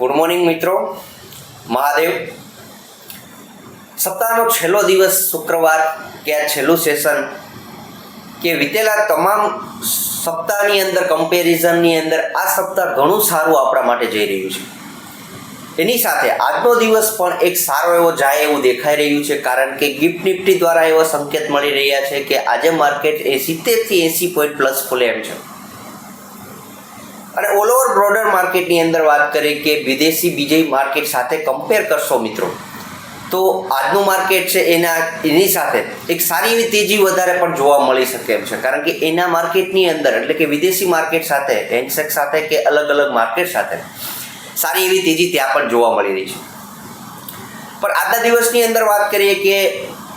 Good morning મિત્રો. મહાદેવ. સપ્તાહનો છેલ્લો દિવસ શુક્રવાર કે આ છેલ્લું સેશન કે વીતેલા તમામ સપ્તાહની અંદર કમ્પેરિઝનની અંદર આ સપ્તાહ ઘણું સારું આપણા માટે જઈ રહ્યું છે. એની સાથે આજનો દિવસ પણ એક સારો એવો જાય એવું દેખાઈ રહ્યું છે, કારણ કે ગિફ્ટ નિફ્ટી દ્વારા એવો સંકેત મળી રહ્યા છે કે આજે માર્કેટ એ સિત્તેરથી એંસી પોઈન્ટ પ્લસ ખુલે એમ છે. અને ઓલ ઓવર બ્રોડર માર્કેટની અંદર વાત કરીએ કે વિદેશી બીજી માર્કેટ સાથે કમ્પેર કરશો મિત્રો, તો આજનું માર્કેટ છે એના, એની સાથે એક સારી એવી તેજી વધારે પણ જોવા મળી શકે એમ છે. કારણ કે એના માર્કેટની અંદર, એટલે કે વિદેશી માર્કેટ સાથે હેન્ડસેક સાથે કે અલગ અલગ માર્કેટ સાથે, સારી એવી તેજી ત્યાં પણ જોવા મળી રહી છે. પણ આજના દિવસની અંદર વાત કરીએ કે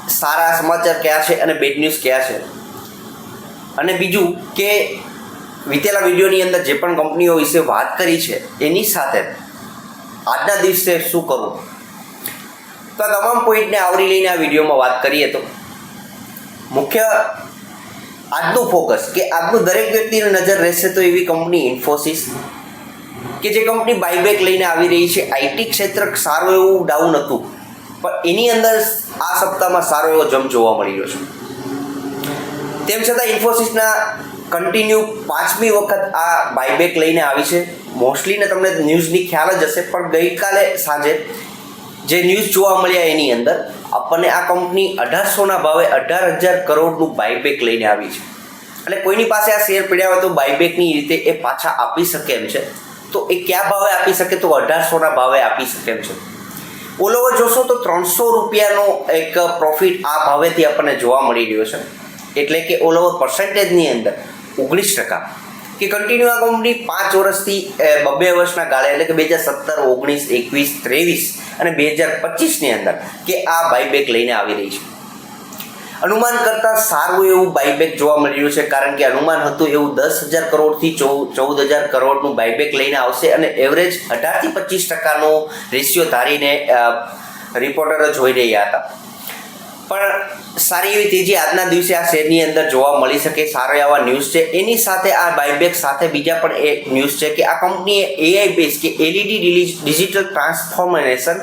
સારા સમાચાર કયા છે અને બેડ ન્યૂઝ કયા છે? અને બીજું કે વીતેલા વિડીયોની અંદર જે પણ કંપનીઓ વિશે વાત કરી છે, એની સાથે આજના દિવસે શું કરવું તો આ તમામ પોઈન્ટને આવરી લઈને આ વિડીયોમાં વાત કરીએ તો મુખ્ય આજનું ફોકસ કે આજનું દરેક વ્યક્તિની નજર રહેશે તો એવી કંપની ઇન્ફોસિસ કે જે કંપની બાયબેક લઈને આવી રહી છે. આઈટી ક્ષેત્ર સારું એવું ડાઉન હતું, પણ એની અંદર આ સપ્તાહમાં સારો એવો જમ્પ જોવા મળી રહ્યો છે. તેમ છતાં ઇન્ફોસિસના કન્ટિન્યુ પાંચમી વખત આ બાયબેક લઈને આવી છે. મોસ્ટલીને તમને ન્યૂઝની ખ્યાલ જ હશે, પણ ગઈકાલે સાંજે જે ન્યૂઝ જોવા મળ્યા એની અંદર, આપણને આ કંપની અઢારસોના ભાવે અઢાર હજાર કરોડનું બાયબેક લઈને આવી છે. એટલે કોઈની પાસે આ શેર પડ્યા હોય તો બાયબેકની રીતે એ પાછા આપી શકે એમ છે. તો એ કયા ભાવે આપી શકે? તો અઢારસોના ભાવે આપી શકે એમ છે. ઓલ ઓવર જોશો તો ત્રણસો રૂપિયાનો એક પ્રોફિટ આ ભાવેથી આપણને જોવા મળી રહ્યો છે. એટલે કે ઓલ ઓવર પર્સન્ટેજની અંદર ઓગણીસ ટકા. કે કન્ટિન્યુ આ કંપની પાંચ વર્ષથી બબ્બે વર્ષના ગાળે, એટલે કે બે હજાર સત્તર, ઓગણીસ, એકવીસ, ત્રેવીસ અને બે હજાર પચીસની અંદર કે આ બાયબેક લઈને આવી રહી છે. અનુમાન કરતાં સારું એવું બાયબેક જોવા મળી રહ્યું છે, કારણ કે અનુમાન હતું એવું દસ હજાર કરોડથી ચૌદ ચૌદ હજાર કરોડનું બાયબેક લઈને આવશે અને એવરેજ અઢારથી પચીસ ટકાનો રેશિયો ધારીને રિપોર્ટરો જોઈ રહ્યા હતા. પણ સારી એવી તેજી આજના દિવસે આ શેરની અંદર જોવા મળી શકે, સારા એવા ન્યૂઝ છે. એની સાથે આ બાયબેક સાથે બીજા પણ એક ન્યૂઝ છે કે આ કંપનીએ એઆઈ બેઝ કે એલઈડી ડિજિટલ ટ્રાન્સફોર્મેશન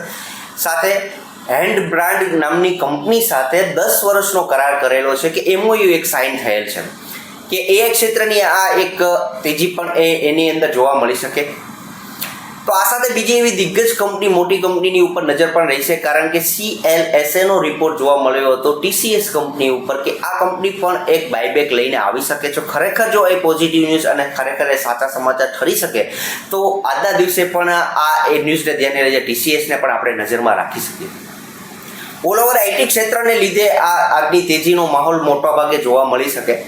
સાથે હેન્ડ બ્રાન્ડ નામની કંપની સાથે દસ વર્ષનો કરાર કરેલો છે કે એમઓયુ એક સાઇન થયેલ છે. કે એઆઈ ક્ષેત્રની આ એક તેજી પણ એ એની અંદર જોવા મળી શકે. તો આ સાથે બીજી એવી દિગ્ગજ કંપની, મોટી કંપનીની ઉપર નજર પણ રહેશે કારણ કે સીએલએસએનો રિપોર્ટ જોવા મળ્યો હતો ટીસીએસ કંપની ઉપર કે આ કંપની પણ એક બાયબેક લઈને આવી શકે છે. ખરેખર જો એ પોઝિટિવ ન્યૂઝ અને ખરેખર એ સાચા સમાચાર ઠરી શકે, તો આજના દિવસે પણ આ એ ન્યૂઝને ધ્યાને લઈને ટીસીએસને પણ આપણે નજરમાં રાખી શકીએ. ઓલ ઓવર આઈટી ક્ષેત્રને લીધે આ આગની તેજીનો માહોલ મોટા ભાગે જોવા મળી શકે.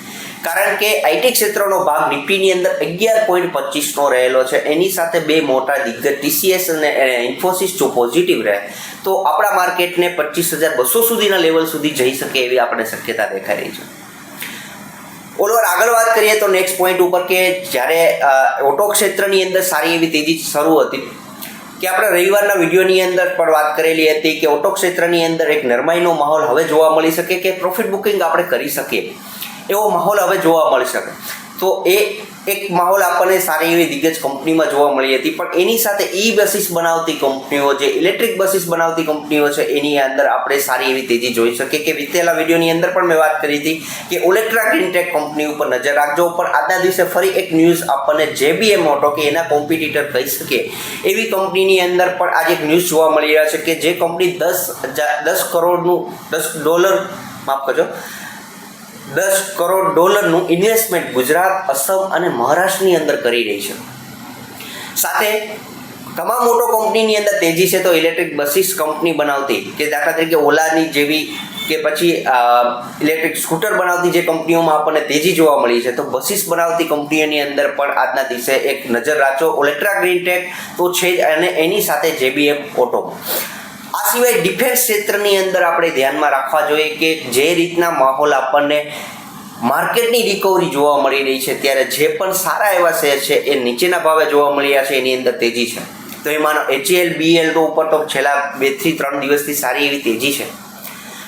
કારણ કે આઈટી ક્ષેત્રનો ભાગ નિફ્ટીની અંદર અગિયાર પોઈન્ટ પચીસનો રહેલો છે. એની સાથે બે મોટા દિગ્ગજ ટીસીએસ અને ઇન્ફોસિસ જો પોઝિટિવ રહે, તો આપણા માર્કેટને પચીસ હજાર બસો સુધીના લેવલ સુધી જઈ શકે એવી આપણે શક્યતા દેખાઈ રહી છે. ઓલઓવર આગળ વાત કરીએ તો નેક્સ્ટ પોઈન્ટ ઉપર કે જ્યારે ઓટો ક્ષેત્રની અંદર સારી એવી તેજી શરૂ હતી, કે આપણે રવિવારના વિડીયોની અંદર પણ વાત કરેલી હતી કે ઓટો ક્ષેત્રની અંદર એક નરમાઈનો માહોલ હવે જોવા મળી શકે કે પ્રોફિટ બુકિંગ આપણે કરી શકીએ. એવો માહોલ હવે જોવા મળી શકે. તો એ એક માહોલ આપણને સારી એવી દિગ્ગજ કંપનીમાં જોવા મળી હતી. પણ એની સાથે ઈ બસીસ બનાવતી કંપનીઓ જે ઇલેક્ટ્રિક બસીસ બનાવતી કંપનીઓ છે, એની અંદર આપણે સારી એવી તેજી જોઈ શકીએ કે વિતેલા વિડીયોની અંદર પણ મેં વાત કરી હતી કે ઓલેક્ટ્રા ગ્રીનટેક કંપની ઉપર નજર રાખજો. પણ આજના દિવસે ફરી એક ન્યૂઝ આપણને જેબીએમ ઓટો કે એના કોમ્પિટિટર કહી શકીએ એવી કંપનીની અંદર પણ આજે એક ન્યૂઝ જોવા મળી રહ્યા છે કે જે કંપની દસ હજાર, દસ કરોડનું, દસ ડોલર, માફ કરજો દસ કરોડ ડોલરનું ઇન્વેસ્ટમેન્ટ ગુજરાત, અસમ અને મહારાષ્ટ્રની અંદર કરી રહી છે. સાથે તમામ મોટો કંપનીની અંદર તેજી છે તો ઇલેક્ટ્રિક બસીસ કંપની બનાવતી, કે દાખલા તરીકે ઓલાની જેવી કે પછી ઇલેક્ટ્રિક સ્કૂટર બનાવતી જે કંપનીઓમાં આપણને તેજી જોવા મળી છે. તો બસીસ બનાવતી કંપનીઓની અંદર પણ આજના દિવસે એક નજર રાખજો. ઓલેક્ટ્રા ગ્રીનટેક તો છે જ અને એની સાથે જેબીએમ ઓટો સિવાય ડિફેન્સ ક્ષેત્રની અંદર આપણે ધ્યાનમાં રાખવા જોઈએ કે જે રીતના માહોલ આપણને માર્કેટની રિકવરી જોવા મળી રહી છે, ત્યારે જે પણ સારા એવા શેર છે, એ નીચેના ભાવે જોવા મળી રહ્યા છે, એની અંદર તેજી છે. તો એમાંનો એચએલ બીએલ તો ઉપર તો છેલ્લા બેથી ત્રણ દિવસથી સારી એવી તેજી છે.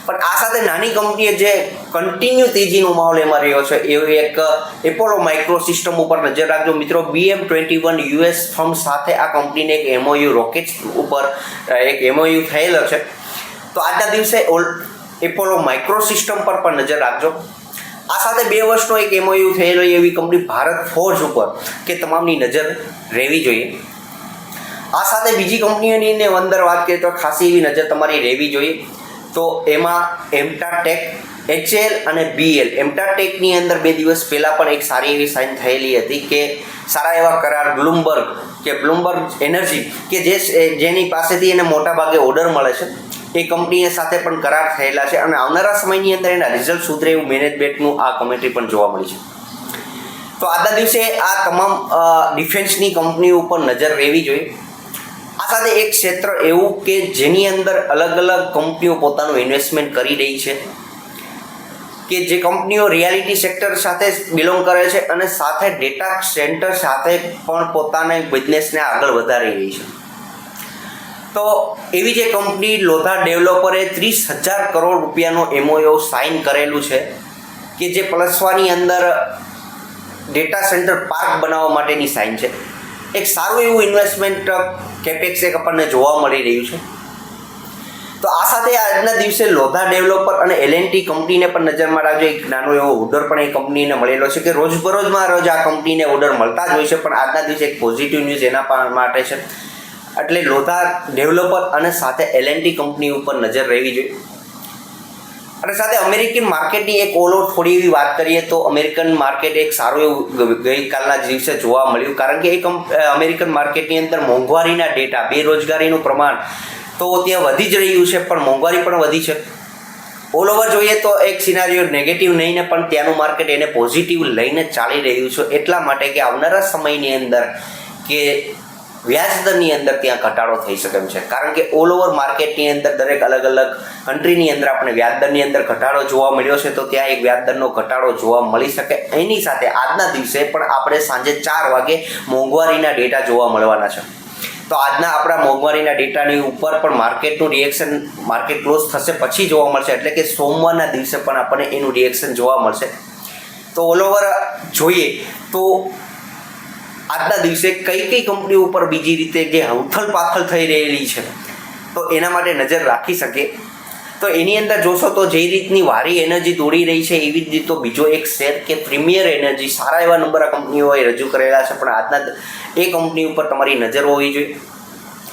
પણ આ સાથે નાની કંપનીએ જે કન્ટિન્યુ તેજીનો માહોલ એમાં રહ્યો છે, એવી એક એપોલો માઇક્રો સિસ્ટમ ઉપર નજર રાખજો. મિત્રો BM twenty one US firm સાથે આ કંપનીને એક એમઓયુ રોકેટ ઉપર એક એમઓયુ થયેલો છે. તો આજના દિવસે ઓલ એપોલો માઇક્રો સિસ્ટમ પર પણ નજર રાખજો. આ સાથે બે વર્ષનો એક એમઓયુ થયેલો એવી કંપની ભારત ફોર્જ ઉપર કે તમામની નજર રહેવી જોઈએ. આ સાથે બીજી કંપનીઓની અંદર વાત કરીએ તો ખાસી એવી નજર તમારી રહેવી જોઈએ. તો એમાં એમટાટેક, એચએલ અને બીએલ. એમટાટેકની અંદર બે દિવસ પહેલાં પણ એક સારી એવી સાઇન થયેલી હતી કે સારા એવા કરાર બ્લુમબર્ગ, કે બ્લુમબર્ગ એનર્જી, કે જે જેની પાસેથી એને મોટા ભાગે ઓર્ડર મળે છે. એ કંપનીએ સાથે પણ કરાર થયેલા છે અને આવનારા સમયની અંદર એના રિઝલ્ટ સુધરે એવું મેનેજમેન્ટનું આ કમેન્ટ્રી પણ જોવા મળી છે. તો આજના દિવસે આ તમામ ડિફેન્સની કંપનીઓ ઉપર નજર રહેવી જોઈએ. સાથે એક ક્ષેત્ર એવું કે જેની અંદર અલગ અલગ કંપનીઓ પોતાનું ઇન્વેસ્ટમેન્ટ કરી રહી છે, કે જે કંપનીઓ રિયાલિટી સેક્ટર સાથે બિલોંગ કરે છે અને સાથે ડેટા સેન્ટર સાથે પણ પોતાના બિઝનેસને આગળ વધારી રહી છે. તો એવી જે કંપની લોધા ડેવલપરે ત્રીસ હજાર કરોડ રૂપિયાનો એમઓયુ સાઇન કરેલું છે, કે જે પલસવાની અંદર ડેટા સેન્ટર પાર્ક બનાવવા માટેની સાઇન છે. એક સારું એવું ઇન્વેસ્ટમેન્ટ કેપેક્સ આપણને જોવા મળી રહ્યું છે. તો આ સાથે આજના દિવસે લોધા ડેવલપર અને એલએનટી કંપનીને પણ નજરમાં રાખજો. એક નાનો એવો ઓર્ડર પણ એ કંપનીને મળેલો છે કે રોજબરોજમાં રોજ આ કંપનીને ઓર્ડર મળતા જ હોય છે. પણ આજના દિવસે એક પોઝિટિવ ન્યૂઝ એના માટે છે. એટલે લોધા ડેવલપર અને સાથે એલએનટી કંપની ઉપર નજર રહેવી જોઈએ. અને સાથે અમેરિકન માર્કેટની એક ઓલો થોડી એવી વાત કરીએ તો અમેરિકન માર્કેટ એક સારું એવું ગઈકાલના દિવસે જોવા મળ્યું. કારણ કે એક અમેરિકન માર્કેટની અંદર મોંઘવારીના ડેટા, બેરોજગારીનું પ્રમાણ તો ત્યાં વધી જ રહ્યું છે, પણ મોંઘવારી પણ વધી છે. ઓલ ઓવર જોઈએ તો એક સિનારીઓ નેગેટિવ નહીં ને, પણ ત્યાંનું માર્કેટ એને પોઝિટિવ લઈને ચાલી રહ્યું છે. એટલા માટે કે આવનારા સમયની અંદર કે વ્યાજ દરની અંદર ત્યાં ઘટાડો થઈ શકે એમ છે. કારણ કે ઓલ ઓવર માર્કેટની અંદર દરેક અલગ અલગ કન્ટ્રીની અંદર આપણે વ્યાજદરની અંદર ઘટાડો જોવા મળ્યો છે, તો ત્યાં એક વ્યાજદરનો ઘટાડો જોવા મળી શકે. એની સાથે આજના દિવસે પણ આપણે સાંજે ચાર વાગે મોંઘવારીના ડેટા જોવા મળવાના છે. તો આજના આપણા મોંઘવારીના ડેટાની ઉપર પણ માર્કેટનું રિએક્શન માર્કેટ ક્લોઝ થશે પછી જોવા મળશે. એટલે કે સોમવારના દિવસે પણ આપણને એનું રિએક્શન જોવા મળશે. તો ઓલ ઓવર જોઈએ તો આજના દિવસે કઈ કઈ કંપનીઓ ઉપર બીજી રીતે જે હલથલ પાથલ થઈ રહેલી છે, તો એના માટે નજર રાખી શકે. તો એની અંદર જોશો તો જે રીતની વારી એનર્જી દોડી રહી છે, એવી જ રીતે તો બીજો એક શેર કે પ્રીમિયર એનર્જી, સારા એવા નંબર આ કંપનીઓએ રજૂ કરેલા છે, પણ આજના એ કંપની ઉપર તમારી નજર હોવી જોઈએ.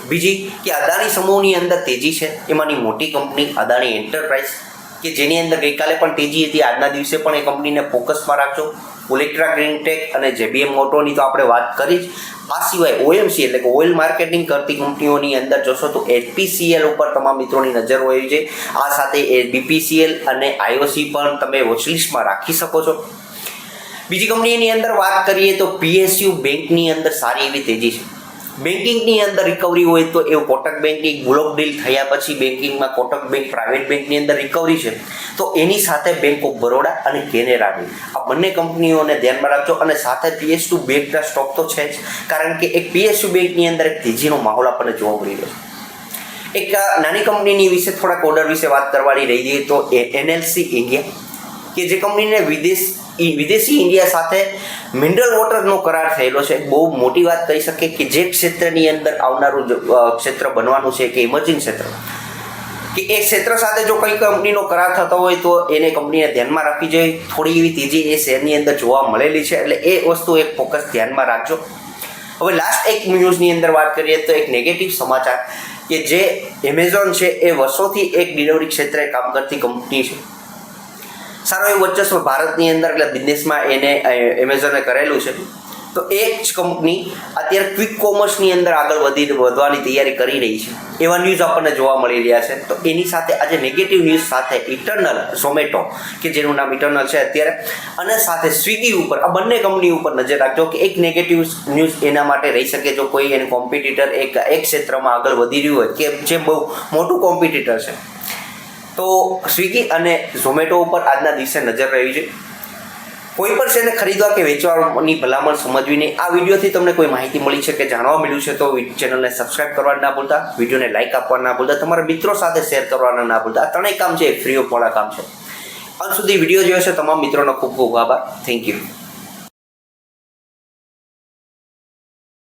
બીજી કે અદાણી સમૂહની અંદર તેજી છે, એમાંની મોટી કંપની અદાણી એન્ટરપ્રાઇઝ કે જેની અંદર ગઈકાલે પણ તેજી હતી. આજના દિવસે પણ એ કંપનીને ફોકસમાં રાખજો. ઓલેક્ટ્રા ગ્રીનટેક અને જેબીએમ મોટોની તો આપણે વાત કરી જ. આ સિવાય ઓએમસી એટલે કે ઓઇલ માર્કેટિંગ કરતી કંપનીઓની અંદર જોશો તો એચપીસીએલ ઉપર તમામ મિત્રોની નજર હોય છે. આ સાથે એ બીપીસીએલ અને આઈઓસી પણ તમે વોચલિસ્ટમાં રાખી શકો છો. બીજી કંપનીની અંદર વાત કરીએ તો પીએસયુ બેંકની અંદર સારી એવી તેજી છે. બેન્કિંગની અંદર રિકવરી હોય તો એવું કોટક બેન્કિંગ બ્લોક ડીલ થયા પછી બેન્કિંગમાં કોટક બેંક પ્રાઇવેટ બેંકની અંદર રિકવરી છે. તો એની સાથે બેંક ઓફ બરોડા અને કેનેરા બેંક આ બંને કંપનીઓને ધ્યાનમાં રાખજો અને સાથે પીએસયુ બેંકના સ્ટોક તો છે જ. કારણ કે એક પીએસયુ બેંકની અંદર એક તેજીનો માહોલ આપણને જોવા મળી રહ્યો છે. એક નાની કંપનીની વિશે થોડાક ઓર્ડર વિશે વાત કરવાની રહી જઈએ તો એનએલસી ઇન્ડિયા કે જે કંપનીને વિદેશ વિદેશી ઇન્ડિયા સાથે મિનરલ વોટરનો કરાર થયેલો છે. બહુ મોટી વાત કહી શકીએ કે જે ક્ષેત્રની અંદર આવનારું ક્ષેત્ર બનવાનું છે કે ઇમર્જિંગ ક્ષેત્ર. કે એ ક્ષેત્ર સાથે જો કઈ કંપનીનો કરાર થતો હોય તો એને કંપનીને ધ્યાનમાં રાખવી જોઈએ. થોડી એવી તેજી એ શેરની અંદર જોવા મળેલી છે એટલે એ વસ્તુ એક ફોકસ ધ્યાનમાં રાખજો. હવે લાસ્ટ એક ન્યૂઝની અંદર વાત કરીએ તો એક નેગેટિવ સમાચાર કે જે એમેઝોન છે એ વર્ષોથી એક ડિલિવરી ક્ષેત્રે કામ કરતી કંપની છે. સારો એવું વર્ચસ્વ ભારતની અંદર એટલે બિઝનેસમાં એને એમેઝોને કરેલું છે. તો એ જ કંપની અત્યારે ક્વિક કોમર્સની અંદર આગળ વધી, વધવાની તૈયારી કરી રહી છે. એવા ન્યૂઝ આપણને જોવા મળી રહ્યા છે. તો એની સાથે આજે નેગેટિવ ન્યૂઝ સાથે ઇટરનલ ઝોમેટો કે જેનું નામ ઇટરનલ છે અત્યારે, અને સાથે સ્વિગી ઉપર, આ બંને કંપની ઉપર નજર રાખજો કે એક નેગેટિવ ન્યૂઝ એના માટે રહી શકે જો કોઈ એનું કોમ્પિટિટર એક એક ક્ષેત્રમાં આગળ વધી રહ્યું હોય, કે જે બહુ મોટું કોમ્પિટિટર છે. તો સ્વિગી અને ઝોમેટો ઉપર આજના દિવસે નજર રહેવી જોઈએ કોઈ પણ શેરને ખરીદવા કે વેચવાની ભલામણ સમજવી નહીં આ વિડીયોથી તમને કોઈ માહિતી મળી છે કે જાણવા મળ્યું છે તો ચેનલને સબસ્ક્રાઇબ કરવા ના ભૂલતા, વિડીયોને લાઇક આપવા ના ભૂલતા, તમારા મિત્રો સાથે શેર કરવાના ના ભૂલતા. આ ત્રણેય કામ છે, એ ફ્રી ઓફ કામ છે. અંત સુધી વીડિયો જોયો છે, તમામ મિત્રોનો ખૂબ ખૂબ આભાર. Thank you